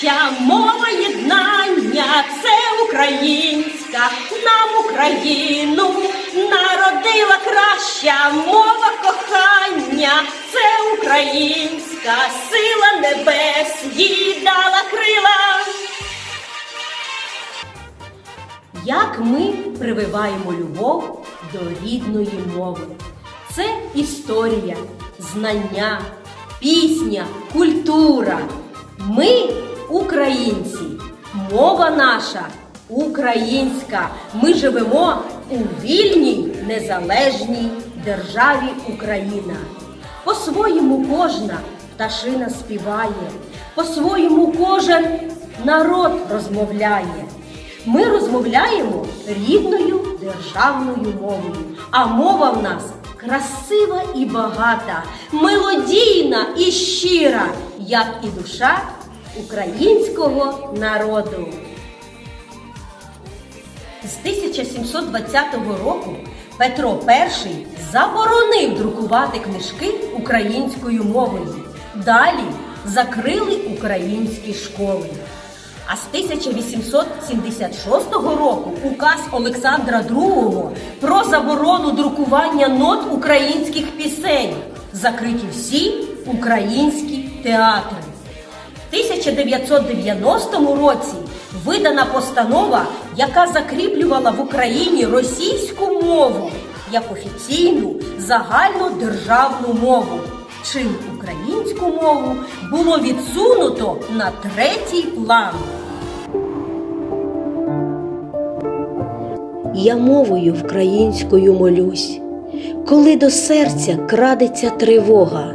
Краща мова єднання це українська, нам Україну народила краща мова кохання, це українська сила небес їй дала крила. Як ми прививаємо любов до рідної мови? Це історія, знання, пісня, культура. Ми українці, мова наша українська. Ми живемо у вільній незалежній державі Україна. По-своєму кожна пташина співає, по-своєму кожен народ розмовляє. Ми розмовляємо рідною державною мовою, а мова в нас красива і багата, мелодійна і щира, як і душа українського народу. З 1720 року Петро І заборонив друкувати книжки українською мовою. Далі закрили українські школи. А з 1876 року указ Олександра II про заборону друкування нот українських пісень закриті всі українські театри. В 1990 році видана постанова, яка закріплювала в Україні російську мову як офіційну загальнодержавну мову, чим українську мову було відсунуто на третій план. Я мовою українською молюсь, коли до серця крадеться тривога,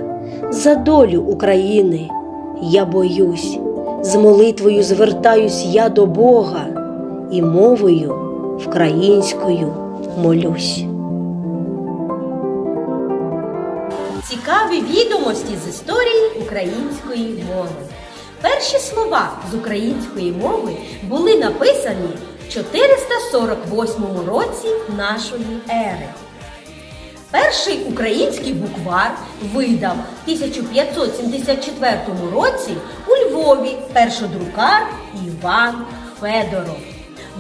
за долю України я боюсь, з молитвою звертаюсь я до Бога і мовою українською молюсь. Цікаві відомості з історії української мови. Перші слова з української мови були написані в 448 році нашої ери. Перший український буквар видав в 1574 році у Львові першодрукар Іван Федоров.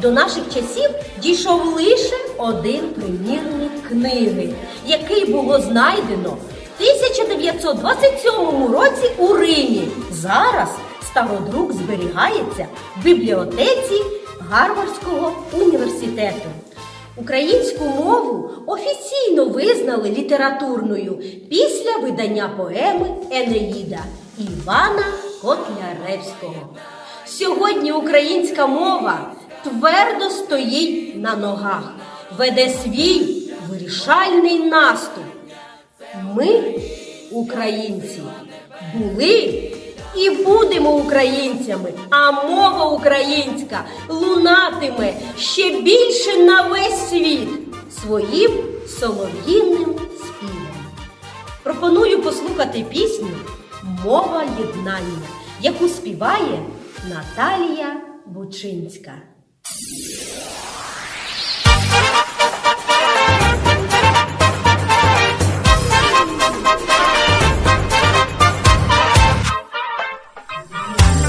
До наших часів дійшов лише один примірник книги, який було знайдено в 1927 році у Римі. Зараз стародрук зберігається в бібліотеці Гарвардського університету. Українську мову офіційно визнали літературною після видання поеми Енеїда Івана Котляревського. Сьогодні українська мова твердо стоїть на ногах, веде свій вирішальний наступ. Ми, українці, були і будемо українцями, а мова українська лунатиме ще більше на весь світ своїм солов'їним співом. Пропоную послухати пісню Мова єднання, яку співає Наталія Бучинська.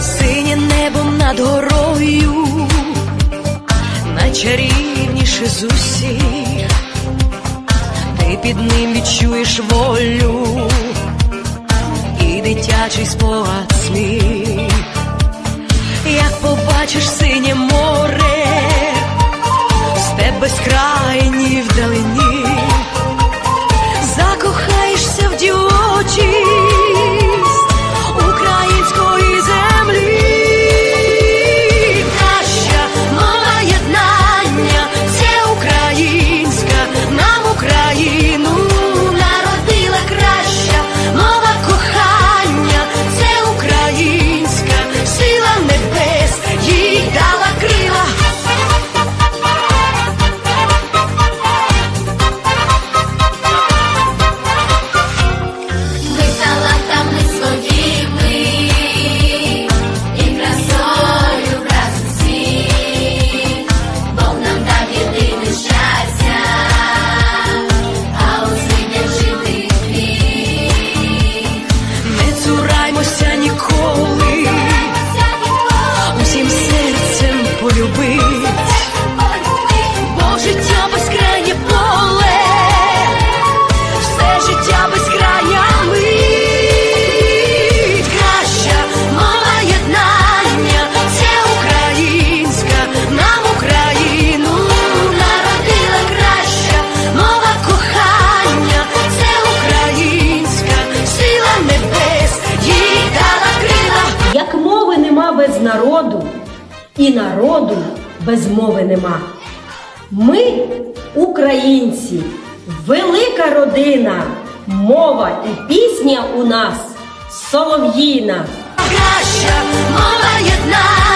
Синє небом над горою, найчарівніше з усіх, під ним відчуєш волю і дитячий спогад сміх, як побачиш синє море, степ безкрайній вдалині, закохаєшся без мови нема. Ми українці, велика родина, мова і пісня у нас солов'їна. Краща мова єднання.